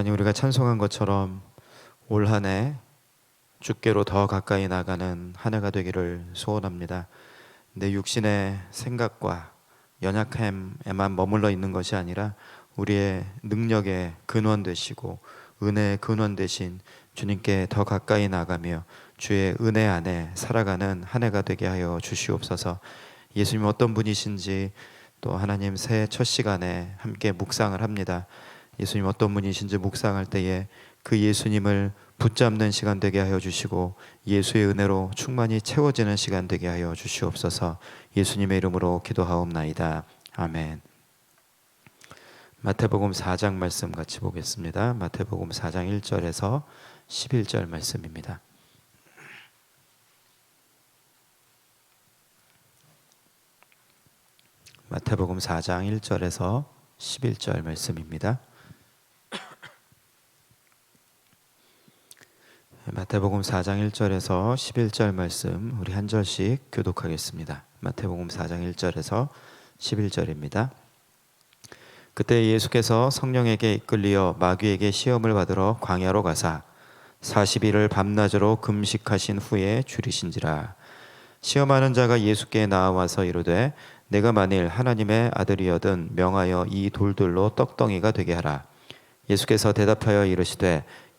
하나님 우리가 찬송한 것처럼 올 한 해 주께로 더 가까이 나가는 한 해가 되기를 소원합니다. 내 육신의 생각과 연약함에만 머물러 있는 것이 아니라 우리의 능력의 근원 되시고 은혜의 근원 되신 주님께 더 가까이 나가며 주의 은혜 안에 살아가는 한 해가 되게 하여 주시옵소서. 예수님 어떤 분이신지 또 하나님 새해 첫 시간에 함께 묵상을 합니다. 예수님 어떤 분이신지 묵상할 때에 그 예수님을 붙잡는 시간 되게 하여 주시고 예수의 은혜로 충만히 채워지는 시간 되게 하여 주시옵소서. 예수님의 이름으로 기도하옵나이다. 아멘. 마태복음 4장 말씀 같이 보겠습니다. 마태복음 4장 1절에서 11절 말씀입니다. 마태복음 4장 1절에서 11절 말씀입니다. 마태복음 4장 1절에서 11절 말씀 우리 한 절씩 교독하겠습니다. 마태복음 4장 1절에서 11절입니다. 그때 예수께서 성령에게 이끌리어 마귀에게 시험을 받으러 광야로 가사 40일을 밤낮으로 금식하신 후에 줄이신지라 시험하는 자가 예수께 나와서 이르되 내가 만일 하나님의 아들이여든 명하여 이 돌들로 떡덩이가 되게 하라 예수께서 대답하여 이르시되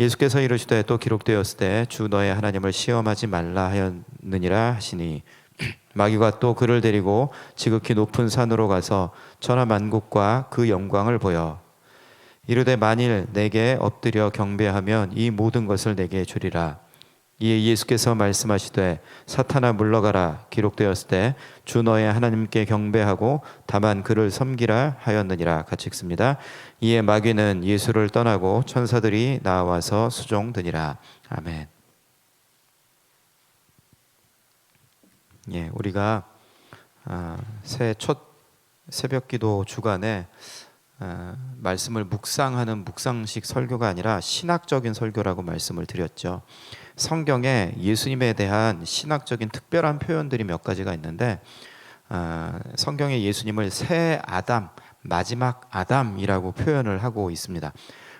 예수께서 이르시되 또 기록되었을 때 주 너의 하나님을 시험하지 말라 하였느니라 하시니 마귀가 또 그를 데리고 지극히 높은 산으로 가서 천하 만국과 그 영광을 보여. 이르되 만일 내게 엎드려 경배하면 이 모든 것을 내게 주리라 이에 예수께서 말씀하시되 사탄아 물러가라 기록되었을 때 주 너의 하나님께 경배하고 다만 그를 섬기라 하였느니라 같이 읽습니다. 이에 마귀는 예수를 떠나고 천사들이 나와서 수종드니라. 아멘. 예, 우리가 아, 새해 첫 새벽 기도 주간에 아, 말씀을 묵상하는 묵상식 설교가 아니라 신학적인 설교라고 말씀을 드렸죠. 성경에 예수님에 대한 신학적인 특별한 표현들이 몇 가지가 있는데 아, 성경에 예수님을 새 아담, 마지막 아담이라고 표현을 하고 있습니다.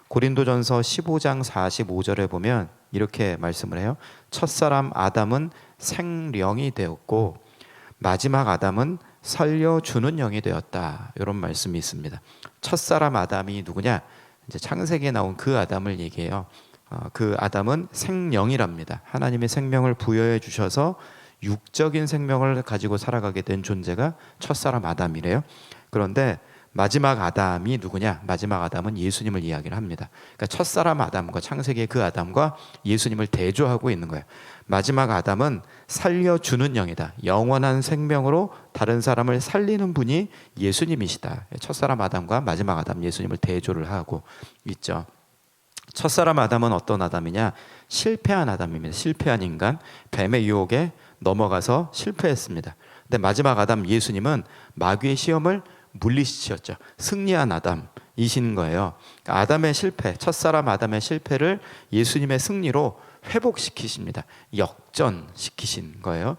고린도전서 15장 45절에 보면 이렇게 말씀을 해요. 첫사람 아담은 생령이 되었고 마지막 아담은 살려주는 영이 되었다. 이런 말씀이 있습니다. 첫사람 아담이 누구냐? 이제 창세기에 나온 그 아담을 얘기해요. 어, 그 아담은 생령이랍니다. 하나님의 생명을 부여해 주셔서 육적인 생명을 가지고 살아가게 된 존재가 첫사람 아담이래요. 그런데 마지막 아담이 누구냐? 마지막 아담은 예수님을 이야기를 합니다. 그러니까 첫사람 아담과 창세기의 그 아담과 예수님을 대조하고 있는 거예요. 마지막 아담은 살려주는 영이다. 영원한 생명으로 다른 사람을 살리는 분이 예수님이시다. 첫사람 아담과 마지막 아담 예수님을 대조를 하고 있죠. 첫사람 아담은 어떤 아담이냐? 실패한 아담입니다. 실패한 인간, 뱀의 유혹에 넘어가서 실패했습니다. 근데 마지막 아담 예수님은 마귀의 시험을 물리치셨죠. 승리한 아담이신 거예요. 그러니까 아담의 실패, 첫사람 아담의 실패를 예수님의 승리로 회복시키십니다. 역전시키신 거예요.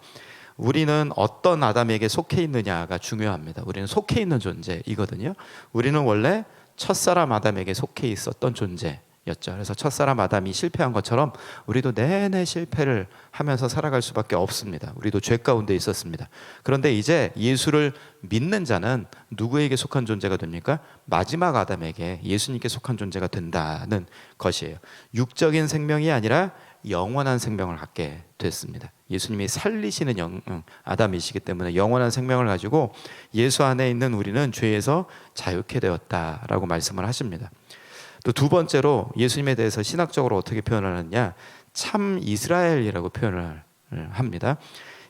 우리는 어떤 아담에게 속해 있느냐가 중요합니다. 우리는 속해 있는 존재이거든요. 우리는 원래 첫사람 아담에게 속해 있었던 존재. 였죠. 그래서 첫사람 아담이 실패한 것처럼 우리도 내내 실패를 하면서 살아갈 수밖에 없습니다. 우리도 죄 가운데 있었습니다. 그런데 이제 예수를 믿는 자는 누구에게 속한 존재가 됩니까? 마지막 아담에게 예수님께 속한 존재가 된다는 것이에요. 육적인 생명이 아니라 영원한 생명을 갖게 됐습니다. 예수님이 살리시는 영, 아담이시기 때문에 영원한 생명을 가지고 예수 안에 있는 우리는 죄에서 자유케 되었다라고 말씀을 하십니다. 또 두 번째로 예수님에 대해서 신학적으로 어떻게 표현하느냐 참 이스라엘이라고 표현을 합니다.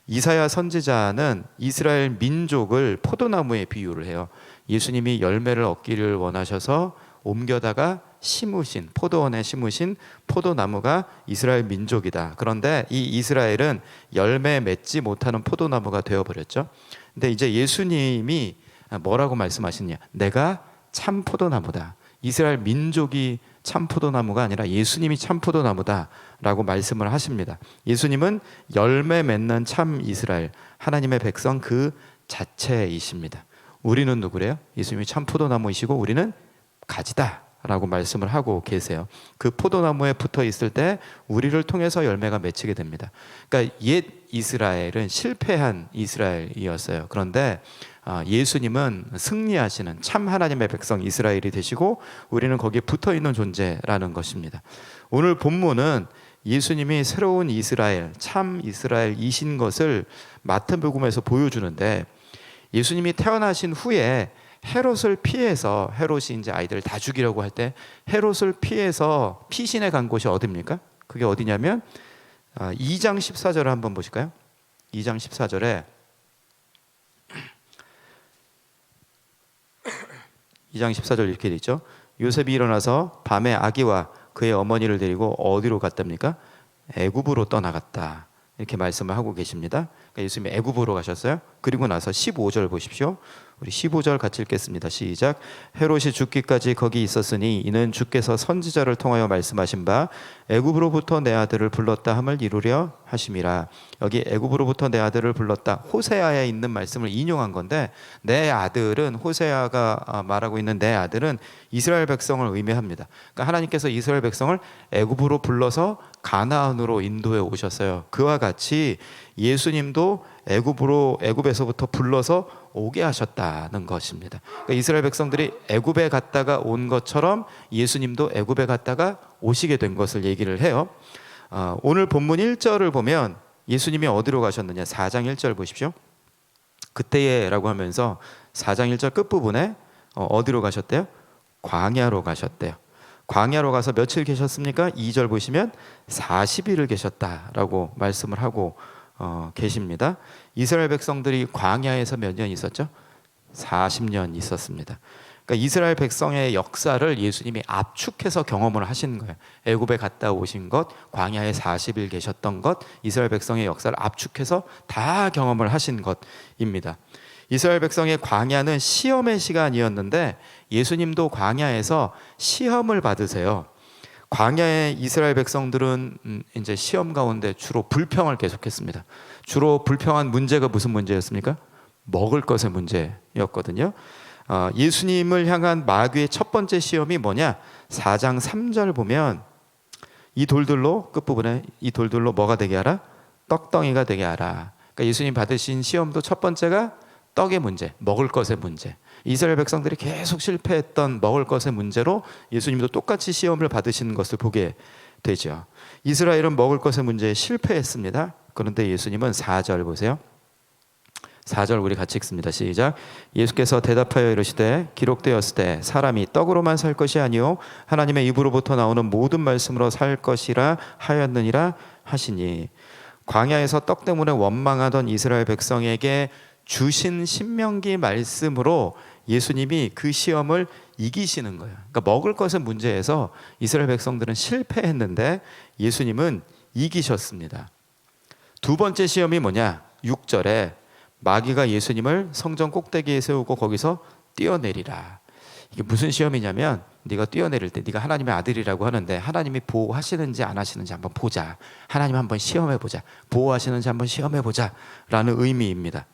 이사야 선지자는 이스라엘 민족을 포도나무에 비유를 해요. 예수님이 열매를 얻기를 원하셔서 옮겨다가 심으신 포도원에 심으신 포도나무가 이스라엘 민족이다. 그런데 이 이스라엘은 열매 맺지 못하는 포도나무가 되어 버렸죠. 근데 이제 예수님이 뭐라고 말씀하시냐? 내가 참 포도나무다. 이스라엘 민족이 참 포도나무가 아니라 예수님이 참 포도나무다라고 말씀을 하십니다. 예수님은 열매 맺는 참 이스라엘 하나님의 백성 그 자체이십니다. 우리는 누구래요? 예수님이 참 포도나무이시고 우리는 가지다 라고 말씀을 하고 계세요. 그 포도나무에 붙어 있을 때 우리를 통해서 열매가 맺히게 됩니다. 그러니까 옛 이스라엘은 실패한 이스라엘이었어요. 그런데 아, 예수님은 승리하시는 참 하나님의 백성 이스라엘이 되시고 우리는 거기에 붙어 있는 존재라는 것입니다. 오늘 본문은 예수님이 새로운 이스라엘, 참 이스라엘이신 것을 마태 복음에서 보여주는데 예수님이 태어나신 후에 헤롯을 피해서 헤롯이 이제 아이들을 다 죽이려고 할 때 헤롯을 피해서 피신에 간 곳이 어디입니까? 그게 어디냐면 2장 14절을 한번 보실까요? 2장 14절에 2장 14절 이렇게 돼 있죠. 요셉이 일어나서 밤에 아기와 그의 어머니를 데리고 어디로 갔답니까? 애굽으로 떠나갔다. 이렇게 말씀을 하고 계십니다. 그러니까 예수님이 애굽으로 가셨어요. 그리고 나서 15절 보십시오. 우리 15절 같이 읽겠습니다. 시작. 헤롯이 죽기까지 거기 있었으니 이는 주께서 선지자를 통하여 말씀하신 바 애굽으로부터 내 아들을 불렀다 함을 이루려 하심이라. 여기 애굽으로부터 내 아들을 불렀다. 호세아에 있는 말씀을 인용한 건데 내 아들은 호세아가 아, 말하고 있는 내 아들은 이스라엘 백성을 의미합니다. 그러니까 하나님께서 이스라엘 백성을 애굽으로 불러서 가나안으로 인도해 오셨어요. 그와 같이 예수님도 애굽으로 애굽에서부터 불러서 오게 하셨다는 것입니다. 그러니까 이스라엘 백성들이 애굽에 갔다가 온 것처럼 예수님도 애굽에 갔다가 오시게 된 것을 얘기를 해요. 어, 오늘 본문 1절을 보면 예수님이 어디로 가셨느냐? 4장 1절 보십시오. 그때에라고 하면서 4장 1절 끝부분에 어, 어디로 가셨대요? 광야로 가셨대요. 광야로 가서 며칠 계셨습니까? 2절 보시면 40일을 계셨다라고 말씀을 하고 어, 계십니다. 이스라엘 백성들이 광야에서 몇 년 있었죠? 40년 있었습니다. 그러니까 이스라엘 백성의 역사를 예수님이 압축해서 경험을 하신 거예요. 애굽에 갔다 오신 것, 광야에 40일 계셨던 것, 이스라엘 백성의 역사를 압축해서 다 경험을 하신 것입니다. 이스라엘 백성의 광야는 시험의 시간이었는데 예수님도 광야에서 시험을 받으세요. 광야의 이스라엘 백성들은 음, 이제 시험 가운데 주로 불평을 계속했습니다. 주로 불평한 문제가 무슨 문제였습니까? 먹을 것의 문제였거든요. 어, 예수님을 향한 마귀의 첫 번째 시험이 뭐냐? 4장 3절 보면 이 돌들로 끝부분에 이 돌들로 뭐가 되게 하라? 떡덩이가 되게 하라. 그러니까 예수님 받으신 시험도 첫 번째가 떡의 문제, 먹을 것의 문제. 이스라엘 백성들이 계속 실패했던 먹을 것의 문제로 예수님도 똑같이 시험을 받으시는 것을 보게 되죠. 이스라엘은 먹을 것의 문제에 실패했습니다. 그런데 예수님은 4절 보세요. 4절 우리 같이 읽습니다. 시작. 예수께서 대답하여 이르시되 기록되었을 때 사람이 떡으로만 살 것이 아니요 하나님의 입으로부터 나오는 모든 말씀으로 살 것이라 하였느니라 하시니 광야에서 떡 때문에 원망하던 이스라엘 백성에게 주신 신명기 말씀으로 예수님이 그 시험을 이기시는 거예요. 그러니까 먹을 것의 문제에서 이스라엘 백성들은 실패했는데 예수님은 이기셨습니다. 두 번째 시험이 뭐냐? 6절에 마귀가 예수님을 성전 꼭대기에 세우고 거기서 뛰어내리라. 이게 무슨 시험이냐면 네가 뛰어내릴 때 네가 하나님의 아들이라고 하는데 하나님이 보호하시는지 안 하시는지 한번 보자. 하나님 한번 시험해 보자. 보호하시는지 한번 시험해 보자라는 의미입니다.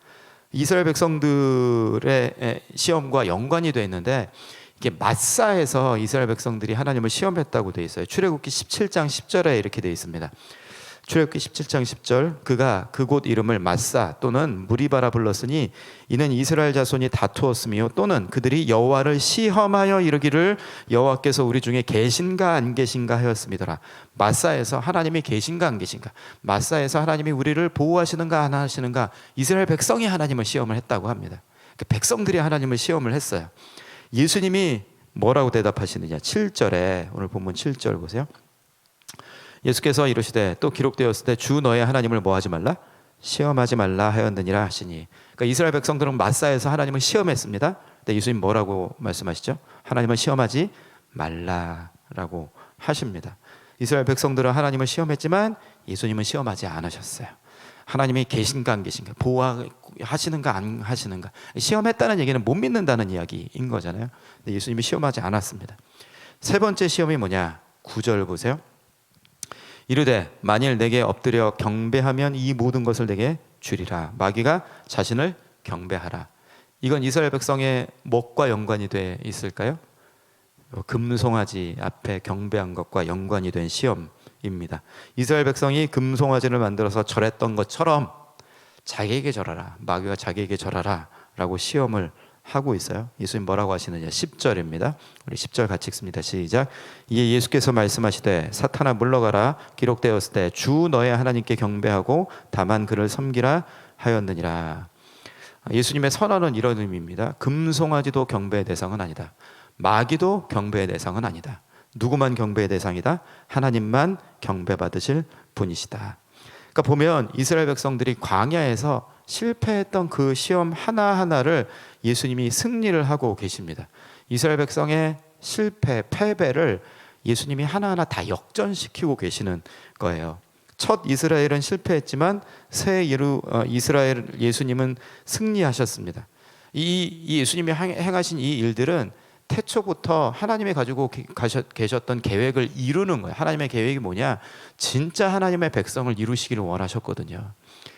이스라엘 백성들의 시험과 연관이 돼 있는데 이게 마사에서 이스라엘 백성들이 하나님을 시험했다고 돼 있어요. 출애굽기 17장 10절에 이렇게 돼 있습니다. 출애굽기 17장 10절 그가 그곳 이름을 마사 또는 무리바라 불렀으니 이는 이스라엘 자손이 다투었으며 또는 그들이 여호와를 시험하여 이르기를 여호와께서 우리 중에 계신가 안 계신가 하였습니다. 마사에서 하나님이 계신가 안 계신가 마사에서 하나님이 우리를 보호하시는가 안 하시는가 이스라엘 백성이 하나님을 시험을 했다고 합니다. 그 백성들이 하나님을 시험을 했어요. 예수님이 뭐라고 대답하시느냐 7절에 오늘 본문 7절 보세요. 예수께서 이르시되 또 기록되었을 때 주 너의 하나님을 뭐 하지 말라? 시험하지 말라 하였느니라 하시니. 그러니까 이스라엘 백성들은 마사에서 하나님을 시험했습니다. 근데 예수님 뭐라고 말씀하시죠? 하나님을 시험하지 말라라고 하십니다. 이스라엘 백성들은 하나님을 시험했지만 예수님은 시험하지 않으셨어요. 하나님이 계신가 안 계신가 보호하시는가 안 하시는가 시험했다는 얘기는 못 믿는다는 이야기인 거잖아요. 근데 예수님이 시험하지 않았습니다. 세 번째 시험이 뭐냐? 구절 보세요. 이르되 만일 내게 엎드려 경배하면 이 모든 것을 내게 주리라. 마귀가 자신을 경배하라. 이건 이스라엘 백성의 목과 연관이 돼 있을까요? 금송아지 앞에 경배한 것과 연관이 된 시험입니다. 이스라엘 백성이 금송아지를 만들어서 절했던 것처럼 자기에게 절하라. 마귀가 자기에게 절하라 라고 시험을 하고 있어요. 예수님 뭐라고 하시느냐? 10절입니다. 우리 10절 같이 읽습니다. 시작. 이에 예수께서 말씀하시되 사탄아 물러가라 기록되었을 때 주 너의 하나님께 경배하고 다만 그를 섬기라 하였느니라. 예수님의 선언은 이런 의미입니다. 금송아지도 경배의 대상은 아니다. 마귀도 경배의 대상은 아니다. 누구만 경배의 대상이다? 하나님만 경배받으실 분이시다. 그러니까 보면 이스라엘 백성들이 광야에서 실패했던 그 시험 하나하나를 예수님이 승리를 하고 계십니다. 이스라엘 백성의 실패, 패배를 예수님이 하나하나 다 역전시키고 계시는 거예요. 첫 이스라엘은 실패했지만 새 예루, 어, 이스라엘 예수님은 승리하셨습니다. 이, 이 예수님이 행하신 이 일들은 태초부터 하나님이 가지고 계셨던 계획을 이루는 거예요. 하나님의 계획이 뭐냐? 진짜 하나님의 백성을 이루시기를 원하셨거든요.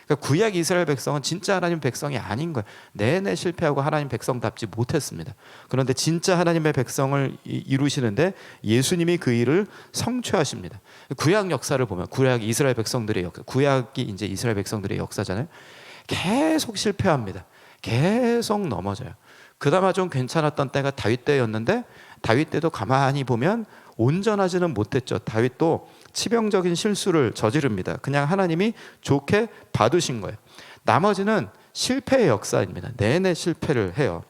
그러니까 구약 이스라엘 백성은 진짜 하나님 백성이 아닌 거예요. 내내 실패하고 하나님 백성답지 못했습니다. 그런데 진짜 하나님의 백성을 이루시는데 예수님이 그 일을 성취하십니다. 구약 역사를 보면 구약 이스라엘 백성들의 역사, 구약이 이제 이스라엘 백성들의 역사잖아요. 계속 실패합니다. 계속 넘어져요. 그나마 좀 괜찮았던 때가 다윗 때였는데 다윗 때도 가만히 보면 온전하지는 못했죠. 다윗도 치명적인 실수를 저지릅니다. 그냥 하나님이 좋게 받으신 거예요. 나머지는 실패의 역사입니다. 내내 실패를 해요.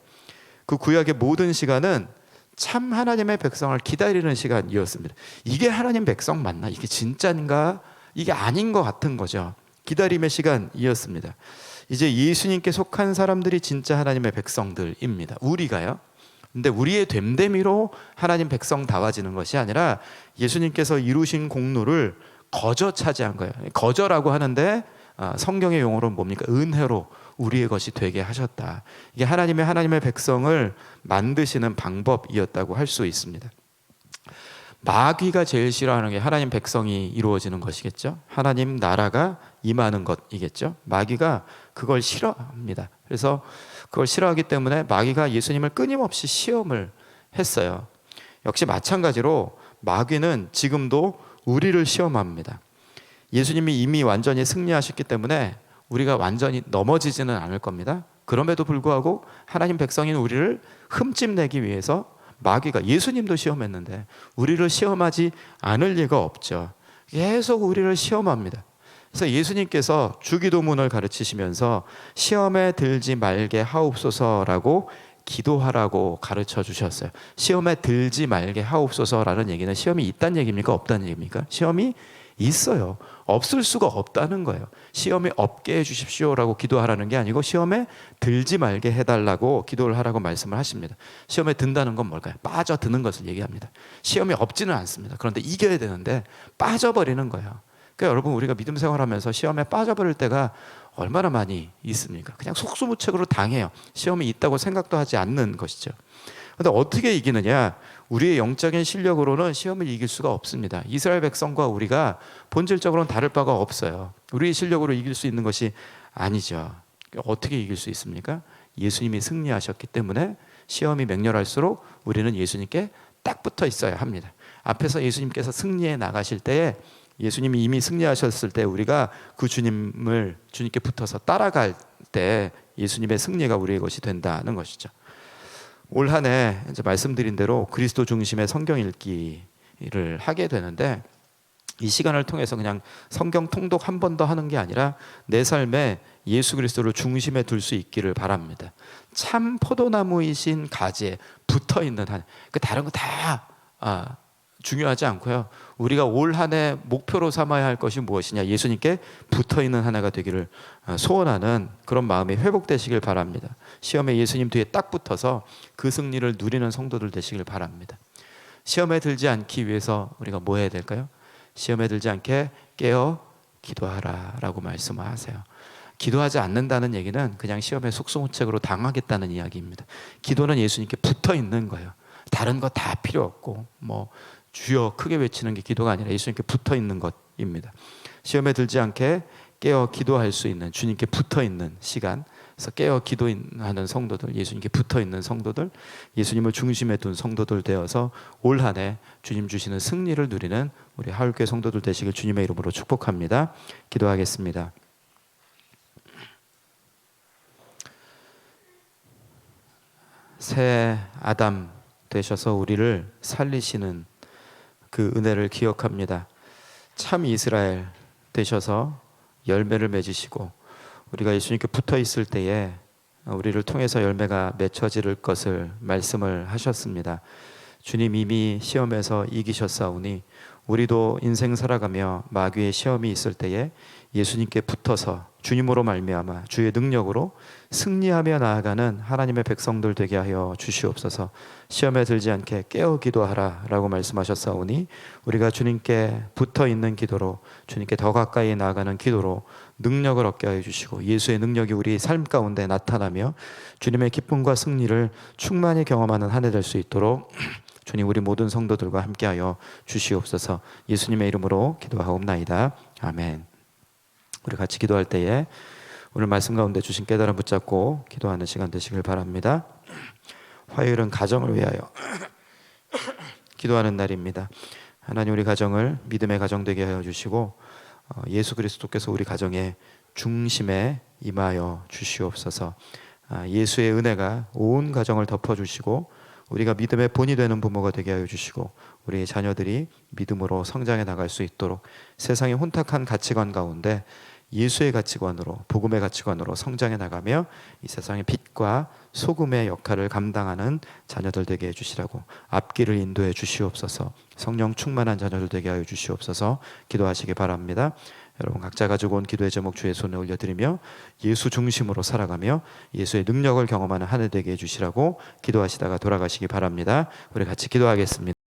그 구약의 모든 시간은 참 하나님의 백성을 기다리는 시간이었습니다. 이게 하나님 백성 맞나? 이게 진짜인가? 이게 아닌 것 같은 거죠. 기다림의 시간이었습니다. 이제 예수님께 속한 사람들이 진짜 하나님의 백성들입니다. 우리가요. 근데 우리의 됨됨이로 하나님 백성 다워지는 것이 아니라 예수님께서 이루신 공로를 거저 차지한 거예요. 거저라고 하는데 아, 성경의 용어로 뭡니까? 은혜로 우리의 것이 되게 하셨다. 이게 하나님의 하나님의 백성을 만드시는 방법이었다고 할 수 있습니다. 마귀가 제일 싫어하는 게 하나님 백성이 이루어지는 것이겠죠. 하나님 나라가 임하는 것이겠죠. 마귀가 그걸 싫어합니다. 그래서 그걸 싫어하기 때문에 마귀가 예수님을 끊임없이 시험을 했어요. 역시 마찬가지로 마귀는 지금도 우리를 시험합니다. 예수님이 이미 완전히 승리하셨기 때문에 우리가 완전히 넘어지지는 않을 겁니다. 그럼에도 불구하고 하나님 백성인 우리를 흠집내기 위해서 마귀가 예수님도 시험했는데 우리를 시험하지 않을 리가 없죠. 계속 우리를 시험합니다. 그래서 예수님께서 주기도문을 가르치시면서 시험에 들지 말게 하옵소서라고 기도하라고 가르쳐 주셨어요. 시험에 들지 말게 하옵소서라는 얘기는 시험이 있다는 얘기입니까? 없다는 얘기입니까? 시험이 있어요. 없을 수가 없다는 거예요. 시험에 없게 해 주십시오라고 기도하라는 게 아니고 시험에 들지 말게 해달라고 기도를 하라고 말씀을 하십니다. 시험에 든다는 건 뭘까요? 빠져드는 것을 얘기합니다. 시험이 없지는 않습니다. 그런데 이겨야 되는데 빠져버리는 거예요. 그러니까 여러분 우리가 믿음 생활하면서 시험에 빠져버릴 때가 얼마나 많이 있습니까? 그냥 속수무책으로 당해요. 시험이 있다고 생각도 하지 않는 것이죠. 그런데 어떻게 이기느냐? 우리의 영적인 실력으로는 시험을 이길 수가 없습니다. 이스라엘 백성과 우리가 본질적으로는 다를 바가 없어요. 우리의 실력으로 이길 수 있는 것이 아니죠. 어떻게 이길 수 있습니까? 예수님이 승리하셨기 때문에 시험이 맹렬할수록 우리는 예수님께 딱 붙어 있어야 합니다. 앞에서 예수님께서 승리해 나가실 때에 예수님이 이미 승리하셨을 때 우리가 그 주님을 주님께 붙어서 따라갈 때 예수님의 승리가 우리의 것이 된다는 것이죠. 올 한해 이제 말씀드린 대로 그리스도 중심의 성경 읽기를 하게 되는데 이 시간을 통해서 그냥 성경 통독 한 번 더 하는 게 아니라 내 삶에 예수 그리스도를 중심에 둘 수 있기를 바랍니다. 참 포도나무이신 가지에 붙어 있는 한, 그 다른 거 다 아, 중요하지 않고요. 우리가 올 한 해 목표로 삼아야 할 것이 무엇이냐? 예수님께 붙어 있는 한 해가 되기를 어, 소원하는 그런 마음이 회복되시길 바랍니다. 시험에 예수님 뒤에 딱 붙어서 그 승리를 누리는 성도들 되시길 바랍니다. 시험에 들지 않기 위해서 우리가 뭐 해야 될까요? 시험에 들지 않게 깨어 기도하라 라고 말씀하세요. 기도하지 않는다는 얘기는 그냥 시험에 속수무책으로 당하겠다는 이야기입니다. 기도는 예수님께 붙어 있는 거예요. 다른 거 다 필요 없고 뭐 주여 크게 외치는 게 기도가 아니라 예수님께 붙어 있는 것입니다. 시험에 들지 않게 깨어 기도할 수 있는 주님께 붙어 있는 시간. 그래서 깨어 기도하는 성도들, 예수님께 붙어 있는 성도들, 예수님을 중심에 둔 성도들 되어서 올 한 해 주님 주시는 승리를 누리는 우리 하울교회 성도들 되시길 주님의 이름으로 축복합니다. 기도하겠습니다. 새 아담 되셔서 우리를 살리시는 그 은혜를 기억합니다. 참 이스라엘 되셔서 열매를 맺으시고 우리가 예수님께 붙어 있을 때에 우리를 통해서 열매가 맺혀질 것을 말씀을 하셨습니다. 주님 이미 시험에서 이기셨사오니 우리도 인생 살아가며 마귀의 시험이 있을 때에 예수님께 붙어서 주님으로 말미암아 주의 능력으로 승리하며 나아가는 하나님의 백성들 되게 하여 주시옵소서. 시험에 들지 않게 깨어 기도하라라고 말씀하셨사오니 우리가 주님께 붙어 있는 기도로 주님께 더 가까이 나아가는 기도로 능력을 얻게 하여 주시고 예수의 능력이 우리 삶 가운데 나타나며 주님의 기쁨과 승리를 충만히 경험하는 한 해 될 수 있도록 주님 우리 모든 성도들과 함께하여 주시옵소서. 예수님의 이름으로 기도하옵나이다. 아멘. 우리 같이 기도할 때에 오늘 말씀 가운데 주신 깨달음 붙잡고 기도하는 시간 되시길 바랍니다. 화요일은 가정을 위하여 기도하는 날입니다. 하나님 우리 가정을 믿음의 가정 되게 하여 주시고 어, 예수 그리스도께서 우리 가정의 중심에 임하여 주시옵소서. 아, 예수의 은혜가 온 가정을 덮어 주시고 우리가 믿음의 본이 되는 부모가 되게 하여 주시고 우리 자녀들이 믿음으로 성장해 나갈 수 있도록 세상의 혼탁한 가치관 가운데 예수의 가치관으로 복음의 가치관으로 성장해 나가며 이 세상의 빛과 소금의 역할을 감당하는 자녀들 되게 해 주시라고 앞길을 인도해 주시옵소서. 성령 충만한 자녀들 되게 하여 주시옵소서. 기도하시기 바랍니다. 여러분 각자 가지고 온 기도의 제목 주의 손에 올려드리며 예수 중심으로 살아가며 예수의 능력을 경험하는 한 해 되게 해주시라고 기도하시다가 돌아가시기 바랍니다. 우리 같이 기도하겠습니다.